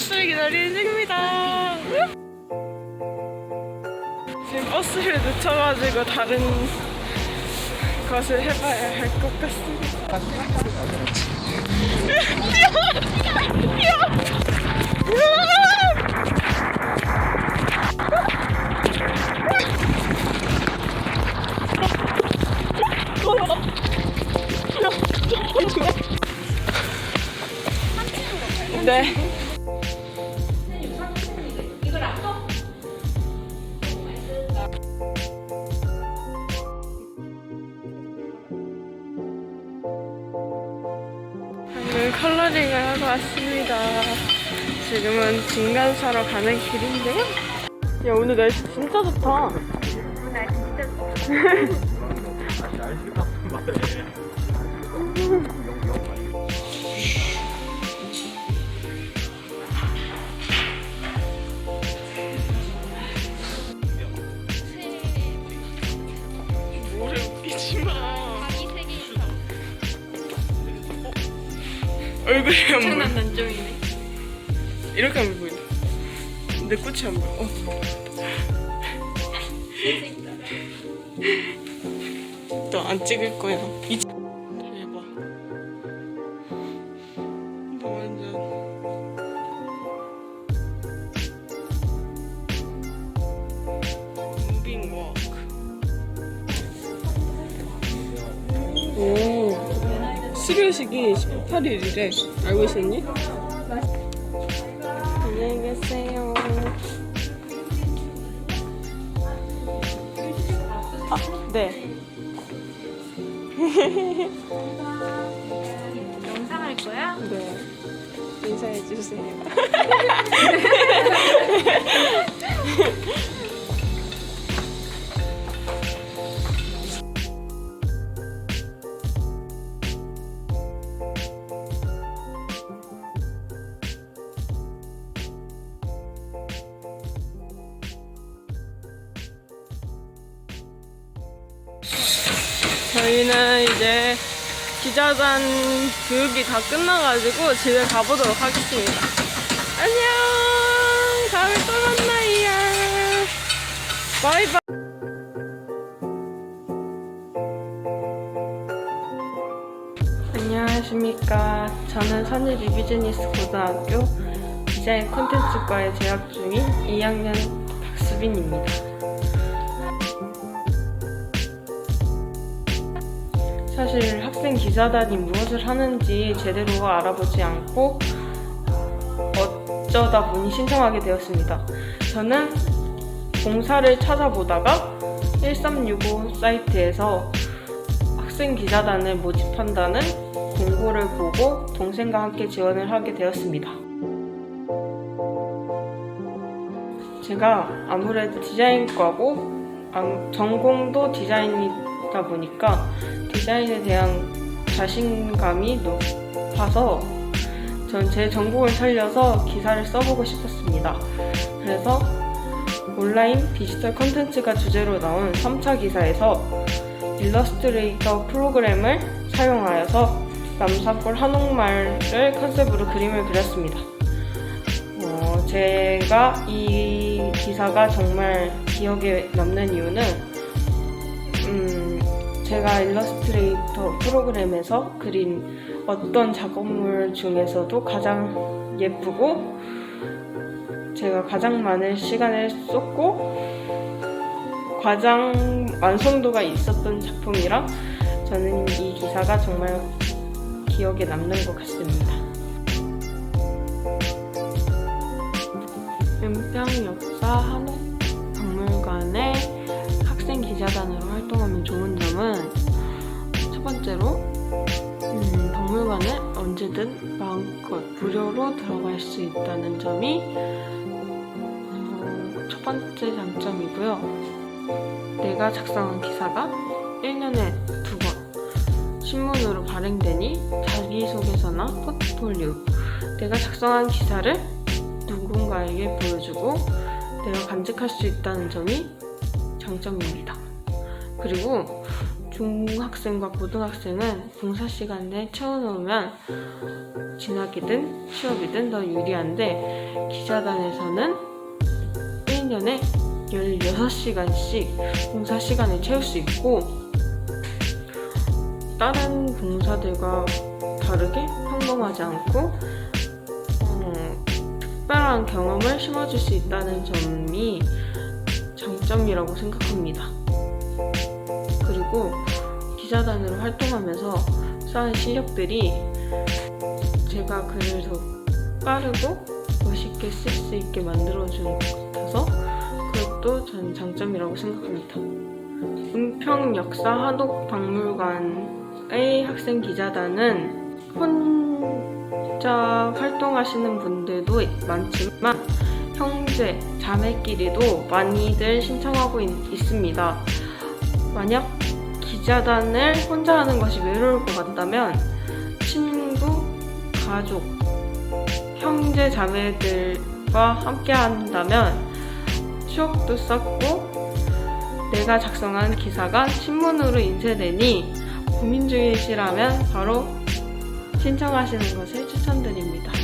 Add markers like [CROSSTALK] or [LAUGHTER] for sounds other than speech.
버스를 기다리는 중입니다. 지금 버스를 놓쳐가지고 다른 것을 해봐야 할 것 같습니다. 네. 방금 컬러링을 하고 왔습니다. 지금은 진간 사러 가는 길인데요. 야 오늘 날씨 진짜 좋다. 뭐래 [LAUGHS] 얼굴이 안 보여. 엄청난 난점이네. 이렇게 하면 보인다. 내 끝이 안 보여. 어. 너안 찍을 거야. 이 오. 수료식이 18일이래. 알고 있었니? 안녕히 계세요. 아, 네. 영상 할 거야? 네. 인사해 주세요. [LAUGHS] 저희는 이제 기자단 교육이 다 끝나가지고 집에 가보도록 하겠습니다. 안녕! 다음에 또 만나요! 바이바이! 안녕하십니까. 저는 선일 리비즈니스 고등학교 디자인 콘텐츠과에 재학 중인 2학년 박수빈입니다. 사실 학생 기자단이 무엇을 하는지 제대로 알아보지 않고 어쩌다 보니 신청하게 되었습니다. 저는 공사를 찾아보다가 1365 사이트에서 학생 기자단을 모집한다는 공고를 보고 동생과 함께 지원을 하게 되었습니다. 제가 아무래도 디자인과고 아, 전공도 디자인이다 보니까 디자인에 대한 자신감이 높아서 전제 전공을 살려서 기사를 써보고 싶었습니다. 그래서 온라인 디지털 콘텐츠가 주제로 나온 3차 기사에서 일러스트레이터 프로그램을 사용하여서 남산골 한옥마을을 컨셉으로 그림을 그렸습니다. 어, 제가 이 기사가 정말 기억에 남는 이유는 음, 제가 일러스트레이터 프로그램에서 그린 어떤 작업물 중에서도 가장 예쁘고 제가 가장 많은 시간을 썼고 가장 완성도가 있었던 작품이라 저는 이 기사가 정말 기억에 남는 것 같습니다. 연평 역사 한옥 번째로 음, 박물관에 언제든 마음껏 무료로 들어갈 수 있다는 점이 어, 첫 번째 장점이고요. 내가 작성한 기사가 1년에 두 번 신문으로 발행되니 자기소개서나 포트폴리오 내가 작성한 기사를 누군가에게 보여주고 내가 간직할 수 있다는 점이 장점입니다. 그리고 좀 중학생과 고등학생은 봉사 시간에 채워놓으면 진학이든 취업이든 더 유리한데 기자단에서는 1년에 16시간씩 봉사 시간을 채울 수 있고 다른 봉사들과 다르게 평범하지 않고 어, 특별한 경험을 심어줄 수 있다는 점이 장점이라고 생각합니다. 그리고 기자단으로 활동하면서 쌓은 실력들이 제가 글을 더 빠르고 멋있게 쓸 수 있게 만들어주는 것 같아서 그것도 전 장점이라고 생각합니다. 은평 역사 한옥 박물관의 학생 기자단은 혼자 활동하시는 분들도 많지만 형제, 자매끼리도 많이들 신청하고 있, 있습니다. 만약 기자단을 혼자 하는 것이 외로울 것 같다면 친구, 가족, 형제, 자매들과 함께 한다면 추억도 쌓고 내가 작성한 기사가 신문으로 인쇄되니 고민 중이시라면 바로 신청하시는 것을 추천드립니다.